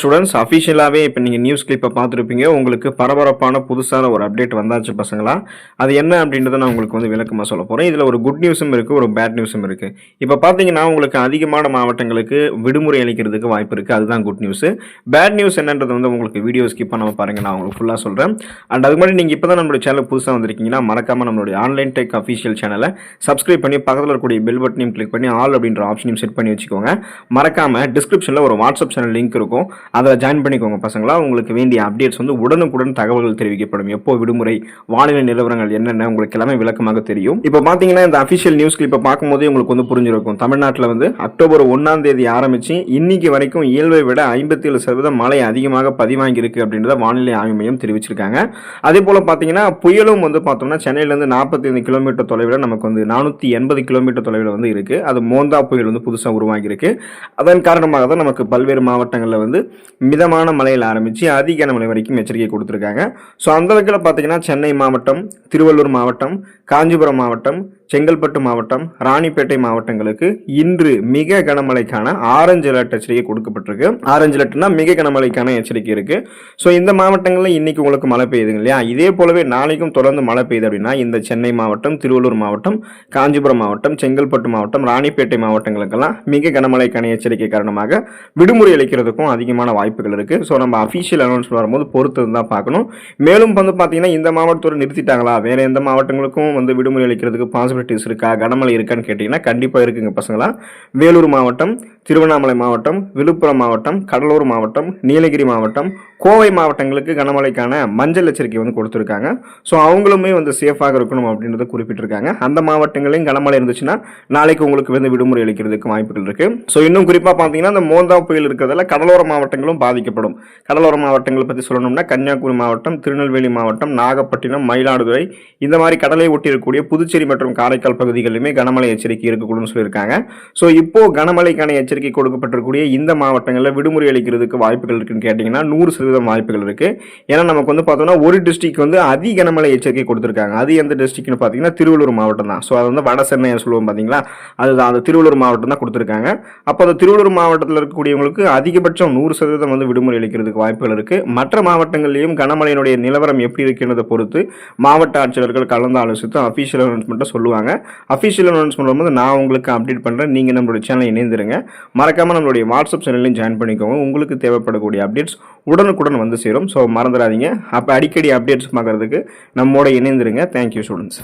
Students அஃபிஷியலாகவே இப்போ நீங்கள் news கிளிப்பை பார்த்துருப்பீங்க. உங்களுக்கு பரபரப்பான புதுசான ஒரு அப்டேட் வந்தாச்சு பசங்களா? அது என்ன அப்படின்றத நான் உங்களுக்கு வந்து விளக்கமாக சொல்ல போகிறேன் இதில் ஒரு குட் நியூஸும் இருக்குது ஒரு பேட் நியூஸும் இருக்குது இப்போ பார்த்தீங்கன்னா உங்களுக்கு அதிகமான மாவட்டங்களுக்கு விடுமுறை அளிக்கிறதுக்கு வாய்ப்பு இருக்குது அதுதான் குட் நியூஸு பேட் நியூஸ் என்னன்றது வந்து உங்களுக்கு வீடியோ ஸ்கிப் பண்ணாமல் பாருங்க. நான் உங்களுக்கு ஃபுல்லாக சொல்கிறேன் அண்ட் அதுக்கு முன்னாடி நீங்கள் இப்போ தான் நம்மளுடைய சேனல் புதுசாக வந்திருக்கீங்கன்னா மறக்காமல் நம்மளுடைய ஆன்லைன் டெக் அஃபிஷியல் சேனலை சப்ஸ்கிரைப் பண்ணி பக்கத்தில் இருக்கக்கூடிய பெல் பட்டனையும் கிளிக் பண்ணி ஆல் அப்படின்ற ஆப்ஷனையும் செட் பண்ணி வச்சுக்கோங்க. மறக்காமல் டிஸ்கிரிப்ஷனில் ஒரு வாட்ஸ்அப் சேனல் லிங்க் இருக்கும். அதில் ஜாயின் பண்ணிக்கோங்க பசங்களா. உங்களுக்கு வேண்டிய அப்டேட்ஸ் வந்து உடனுக்குடன் தகவல்கள் தெரிவிக்கப்படும். எப்போ விடுமுறை வானிலை நிலவரங்கள் என்னென்ன உங்களுக்கு எல்லாமே விளக்கமாக தெரியும். இப்போ பார்த்தீங்கன்னா இந்த அஃபிஷியல் நியூஸ் கிளிப்பை பார்க்கும்போதே உங்களுக்கு வந்து புரிஞ்சிருக்கும். தமிழ்நாட்டில் வந்து அக்டோபர் ஒன்றாம் தேதி ஆரம்பித்து இன்னைக்கு வரைக்கும் இயல்பை விட ஐம்பத்தி ஏழு சதவீதம் மழை அதிகமாக பதிவாங்கியிருக்கு அப்படின்றத வானிலை ஆய்வு மையம் தெரிவிச்சிருக்காங்க. அதே போல் பார்த்தீங்கன்னா புயலும் வந்து பார்த்தோம்னா சென்னையிலேருந்து நாற்பத்தைந்து கிலோமீட்டர் தொலைவில் நமக்கு வந்து நானூற்றி எண்பது கிலோமீட்டர் தொலைவில் வந்து இருக்குது அது மோந்தா புயல் வந்து புதுசாக உருவாகியிருக்கு. அதன் காரணமாக தான் நமக்கு பல்வேறு மாவட்டங்களில் வந்து மிதமான மழையில் ஆரம்பித்து அதிகான மலை வரைக்கும் எச்சரிக்கை கொடுத்துருக்காங்க. ஸோ அந்த வகையில் பார்த்தீங்கன்னா சென்னை மாவட்டம் திருவள்ளூர் மாவட்டம் காஞ்சிபுரம் மாவட்டம் செங்கல்பட்டு மாவட்டம் ராணிப்பேட்டை மாவட்டங்களுக்கு இன்று மிக கனமழைக்கான ஆரஞ்சு அலர்ட் எச்சரிக்கை கொடுக்கப்பட்டிருக்கு. ஆரஞ்சு அலர்ட்னா மிக கனமழைக்கான எச்சரிக்கை இருக்கு. ஸோ இந்த மாவட்டங்களில் இன்னைக்கு உங்களுக்கு மழை பெய்யுதுங்க இல்லையா? இதே போலவே நாளைக்கும் தொடர்ந்து மழை பெய்யுது அப்படின்னா இந்த சென்னை மாவட்டம் திருவள்ளூர் மாவட்டம் காஞ்சிபுரம் மாவட்டம் செங்கல்பட்டு மாவட்டம் ராணிப்பேட்டை மாவட்டங்களுக்கெல்லாம் மிக கனமழைக்கான எச்சரிக்கை காரணமாக விடுமுறை அளிக்கிறதுக்கும் அதிகமான வாய்ப்புகள் இருக்கு. ஸோ நம்ம அஃபீஷியல் அனௌன்ஸ்மெண்ட் வரும்போது பொறுத்து தான் பார்க்கணும். மேலும் வந்து பார்த்தீங்கன்னா இந்த மாவட்டத்தோடு நிறுத்திட்டாங்களா? வேற எந்த மாவட்டங்களுக்கும் வந்து விடுமுறை அளிக்கிறதுக்கு பாசிபிலிட்டிஸ் இருக்கா? கனமழை இருக்கான்னு கேட்டிங்கன்னா கண்டிப்பாக இருக்குங்க பசங்களாம் வேலூர் மாவட்டம் திருவண்ணாமலை மாவட்டம் விழுப்புரம் மாவட்டம் கடலூர் மாவட்டம் நீலகிரி மாவட்டம் கோவை மாவட்டங்களுக்கு கனமழைக்கான மஞ்சள் எச்சரிக்கை வந்து கொடுத்துருக்காங்க. ஸோ அவங்களுமே வந்து சேஃபாக இருக்கணும் அப்படின்றத குறிப்பிட்டிருக்காங்க. அந்த மாவட்டங்களையும் கனமழை இருந்துச்சுன்னா நாளைக்கு உங்களுக்கு வந்து விடுமுறை அளிக்கிறதுக்கு வாய்ப்புகள் இருக்குது ஸோ இன்னும் குறிப்பாக பார்த்தீங்கன்னா இந்த மோந்தா புயல் இருக்கிறதால கடலோர மாவட்டங்களும் பாதிக்கப்படும். கடலோர மாவட்டங்களை பற்றி சொல்லணும்னா கன்னியாகுமரி மாவட்டம் திருநெல்வேலி மாவட்டம் நாகப்பட்டினம் மயிலாடுதுறை இந்த மாதிரி கடலை ஒட்டி இருக்கக்கூடிய புதுச்சேரி மற்றும் காரைக்கால் பகுதிகளிலுமே கனமழை எச்சரிக்கை இருக்கக்கூடும் சொல்லியிருக்காங்க. ஸோ இப்போது கனமழைக்கான எச்சரிக்கை எச்சரிக்கை கொடுக்கப்பட்டிருக்கக்கூடிய இந்த மாவட்டங்களில் விடுமுறை அளிக்கிறதுக்கு வாய்ப்புகள் இருக்குன்னு கேட்டிங்கன்னா நூறு சதவீதம் வாய்ப்புகள் இருக்குது ஏன்னா நமக்கு வந்து பார்த்தோம்னா ஒரு டிஸ்ட்ரிக் வந்து அதி கனமழை எச்சரிக்கை கொடுத்துருக்காங்க. அது எந்த டிஸ்ட்ரிக்னு பார்த்தீங்கன்னா திருவள்ளூர் மாவட்டம் தான். ஸோ அது வந்து வட சென்னை சொல்லுவோம் பார்த்தீங்களா அதுதான். அந்த திருவள்ளூர் மாவட்டம் தான் கொடுத்துருக்காங்க. அப்போ அந்த திருவள்ளூர் மாவட்டத்தில் இருக்கக்கூடியவங்களுக்கு அதிகபட்சம் நூறு சதவீதம் வந்து விடுமுறை அளிக்கிறதுக்கு வாய்ப்புகள் இருக்குது மற்ற மாவட்டங்களிலும் கனமழையினுடைய நிலவரம் எப்படி இருக்குன்றதை பொறுத்து மாவட்ட ஆட்சியர்கள் கலந்து ஆலோசித்து அஃபீஷியல் அனௌன்ஸ்மெண்ட்டை சொல்லுவாங்க. அஃபீஷியல் அனௌன்ஸ்மெண்ட் வரும்போது நான் உங்களுக்கு அப்டேட் பண்ணுறேன் நீங்கள் நம்மளுடைய சேனலை இணைந்துருங்க. மறக்காமல் நம்மளுடைய வாட்ஸ்அப் சேனலையும் ஜாயின் பண்ணிக்கோங்க. உங்களுக்கு தேவைப்படக்கூடிய அப்டேட்ஸ் உடனுக்குடன் வந்து சேரும். ஸோ மறந்துடாதீங்க. அப்போ அடிக்கடி அப்டேட்ஸ் பார்க்குறதுக்கு நம்மோட இணைந்துருங்க. Thank you students